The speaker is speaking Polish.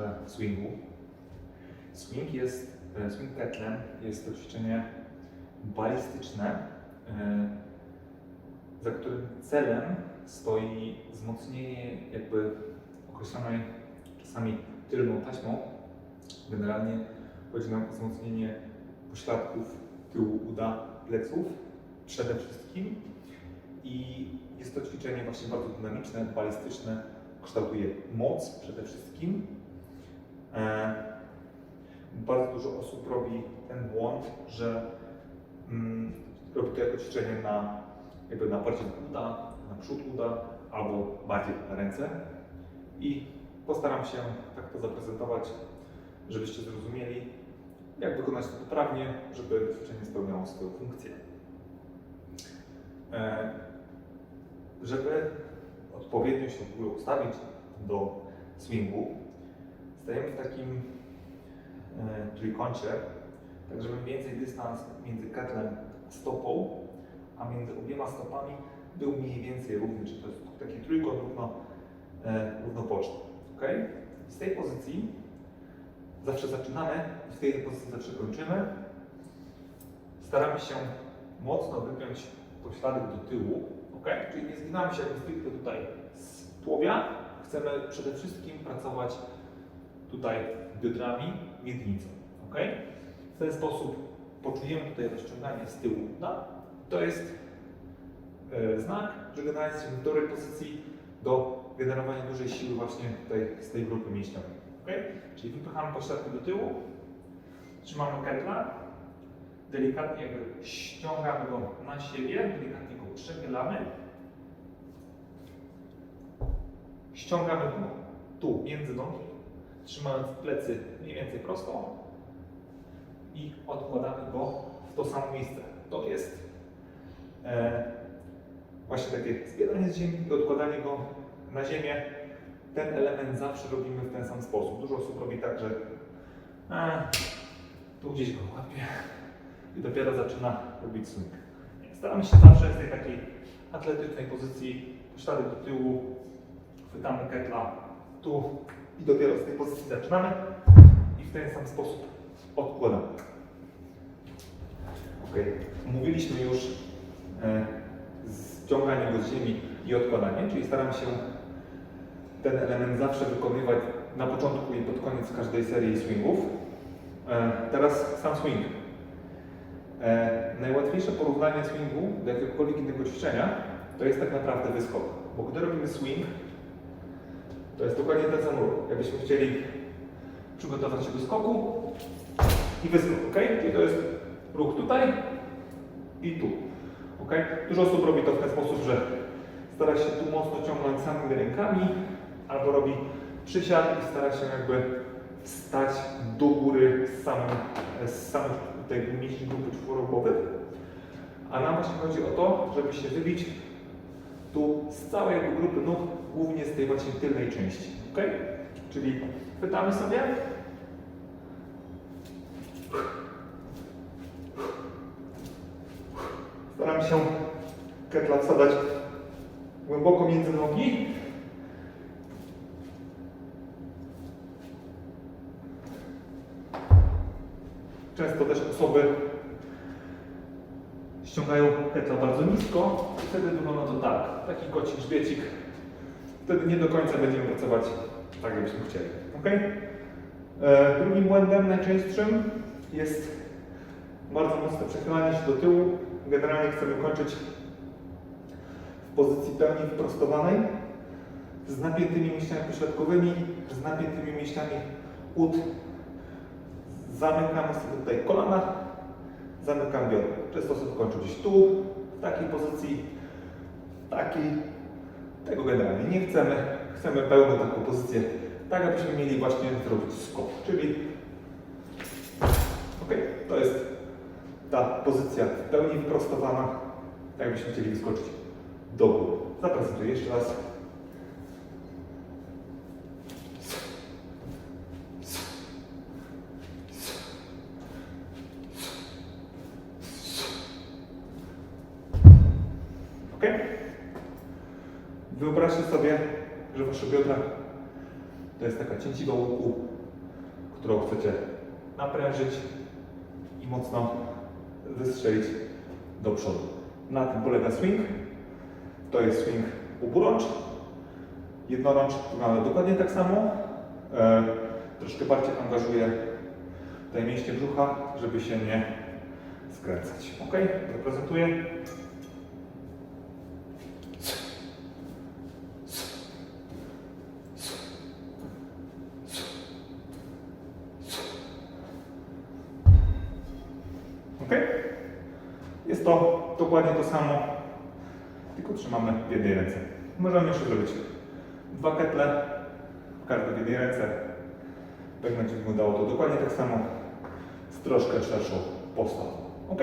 troszkę swingu. Swing jest, e, swing kettlem jest to ćwiczenie balistyczne, e, za którym celem stoi wzmocnienie jakby określonej czasami tylną taśmą. Generalnie chodzi nam o wzmocnienie pośladków tyłu uda, pleców przede wszystkim. I jest to ćwiczenie właśnie bardzo dynamiczne, balistyczne, kształtuje moc przede wszystkim. E, bardzo dużo osób robi ten błąd, że mm, robi to jako ćwiczenie na, jakby na bardziej uda, na przód uda, albo bardziej na ręce. I postaram się tak to zaprezentować, żebyście zrozumieli, jak wykonać to poprawnie, żeby ćwiczenie spełniało swoją funkcję. E, żeby odpowiednio się w ogóle ustawić do swingu, stajemy w takim e, trójkącie, tak żeby mniej więcej dystans między ketlem a stopą, a między obiema stopami był mniej więcej równy, czyli to jest taki trójkąt równo, e, równoboczny. Okay? Z tej pozycji zawsze zaczynamy i w tej pozycji zawsze kończymy. Staramy się mocno wypiąć pośladek do tyłu, ok? Czyli nie zginamy się jakby stricte tutaj z tułowia. Chcemy przede wszystkim pracować tutaj biodrami, miednicą, ok? W ten sposób poczujemy tutaj rozciąganie z tyłu uda. To jest e, znak, że generalnie jesteśmy w dobrej pozycji do generowania dużej siły właśnie tutaj z tej grupy mięśniowej, ok? Czyli wypychamy pośladki do tyłu, trzymamy ketla, delikatnie ściągamy go na siebie, delikatnie przechylamy. Ściągamy go tu, między nogi, trzymając plecy mniej więcej prosto i odkładamy go w to samo miejsce. To jest e, właśnie takie zbieranie z ziemi i odkładanie go na ziemię. Ten element zawsze robimy w ten sam sposób. Dużo osób robi tak, że e, tu gdzieś go łapie i dopiero zaczyna robić swing. Staramy się zawsze z tej takiej atletycznej pozycji, pośladek do tyłu, chwytamy ketla tu i dopiero z tej pozycji zaczynamy i w ten sam sposób odkładamy. Ok, mówiliśmy już e, ściąganie go z ziemi i odkładanie, czyli staram się ten element zawsze wykonywać na początku i pod koniec każdej serii swingów. E, teraz sam swing. E, najłatwiejsze porównanie swingu do jakiegokolwiek innego ćwiczenia to jest tak naprawdę wyskok. Bo gdy robimy swing, to jest dokładnie ten sam ruch. Jakbyśmy chcieli przygotować się do skoku i wyskok, ok? Czyli to jest ruch tutaj i tu. ok? Dużo osób robi to w ten sposób, że stara się tu mocno ciągnąć samymi rękami, albo robi przysiad i stara się jakby stać do góry z samym, z samych tutaj mięśni grupy czworogłowych. A nam właśnie chodzi o to, żeby się wybić tu z całej grupy nóg, głównie z tej właśnie tylnej części. ok? Czyli chwytamy sobie. Staram się ketla wsadzać głęboko między nogi. Często też osoby ściągają ketla bardzo nisko i wtedy wygląda to tak, taki kocik grzbiecik. Wtedy nie do końca będziemy pracować tak, jakbyśmy chcieli. ok? E, drugim błędem, najczęstszym jest bardzo mocne przechylanie się do tyłu. Generalnie chcemy kończyć w pozycji pełni wyprostowanej z napiętymi mięśniami pośladkowymi, z napiętymi mięśniami ud. Zamykamy sobie tutaj kolana, zamykam biodra. Często sobie kończę gdzieś tu, w takiej pozycji, takiej. Tego generalnie nie chcemy. Chcemy pełną taką pozycję, tak abyśmy mieli właśnie zrobić skok. Czyli ok, to jest ta pozycja w pełni wyprostowana, tak jakbyśmy chcieli wyskoczyć do góry. Zaprezentuję jeszcze raz. Ok? Wyobraźcie sobie, że wasze biodra to jest taka cięciwa łuku którą chcecie naprężyć i mocno wystrzelić do przodu. Na tym polega swing. To jest swing oburącz. Jednorącz wygląda dokładnie tak samo. E, troszkę bardziej angażuję tutaj mięśnie brzucha, żeby się nie skręcać. Ok? Zaprezentuję. Ok? Jest to dokładnie to samo, tylko trzymamy w jednej ręce. Możemy jeszcze zrobić dwa ketle, każdy w jednej ręce. Tak będzie wyglądało to dokładnie tak samo, z troszkę szerszą postawą. Ok?